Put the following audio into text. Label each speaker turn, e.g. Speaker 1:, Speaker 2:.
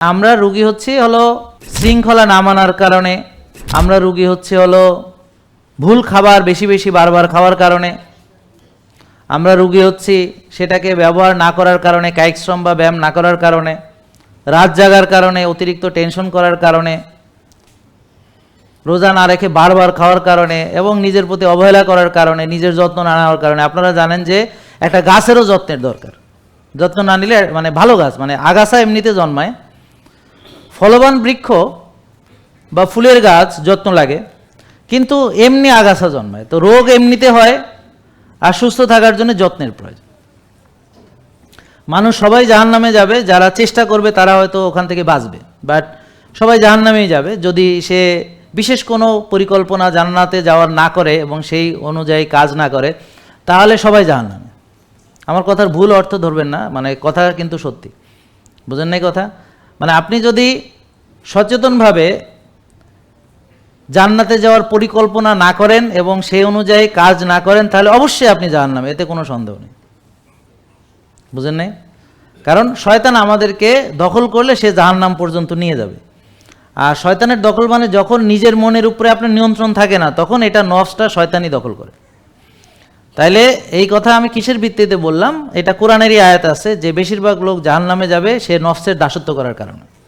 Speaker 1: আমরা রুগী হচ্ছে হলো শৃঙ্খলা না মানার কারণে। আমরা রুগী হচ্ছে হলো ভুল খাবার বেশি বেশি বারবার খাওয়ার কারণে। আমরা রুগী হচ্ছি সেটাকে ব্যবহার না করার কারণে, কায়িক শ্রম বা ব্যায়াম না করার কারণে, রাত জাগার কারণে, অতিরিক্ত টেনশন করার কারণে, রোজা না রেখে বারবার খাওয়ার কারণে এবং নিজের প্রতি অবহেলা করার কারণে, নিজের যত্ন না নেওয়ার কারণে। আপনারা জানেন যে একটা গাছেরও যত্নের দরকার। যত্ন না নিলে মানে ভালো গাছ মানে আগাছা এমনিতে জন্মায় ফলবান বৃক্ষ বা ফুলের গাছ যত্ন লাগে, কিন্তু এমনি আগাছা জন্মায়। তো রোগ এমনিতে হয়, আর সুস্থ থাকার জন্য যত্নের প্রয়োজন। মানুষ সবাই জাহান নামে যাবে, যারা চেষ্টা করবে তারা হয়তো ওখান থেকে বাঁচবে। বাট সবাই জাহান নামেই যাবে, যদি সে বিশেষ কোনো পরিকল্পনা জান্নাতে যাওয়ার না করে এবং সেই অনুযায়ী কাজ না করে, তাহলে সবাই জাহান নামে আমার কথার ভুল অর্থ ধরবেন না মানে কথা কিন্তু সত্যি। বুঝেন নাই কথা? মানে আপনি যদি সচেতনভাবে জান্নাতে যাওয়ার পরিকল্পনা না করেন এবং সেই অনুযায়ী কাজ না করেন, তাহলে অবশ্যই আপনি জাহান নামে এতে কোনো সন্দেহ নেই। বুঝেন নাই? কারণ শয়তান আমাদেরকে দখল করলে সে জাহান নাম পর্যন্ত নিয়ে যাবে। আর শয়তানের দখল মানে যখন নিজের মনের উপরে আপনার নিয়ন্ত্রণ থাকে না, তখন এটা নফসটা শয়তানই দখল করে। তাইলে এই কথা আমি কিসের ভিত্তিতে বললাম? এটা কোরআনেরই আয়াত আছে, যে বেশিরভাগ লোক জাহান নামে যাবে, সে নফসের দাসত্ব করার কারণে।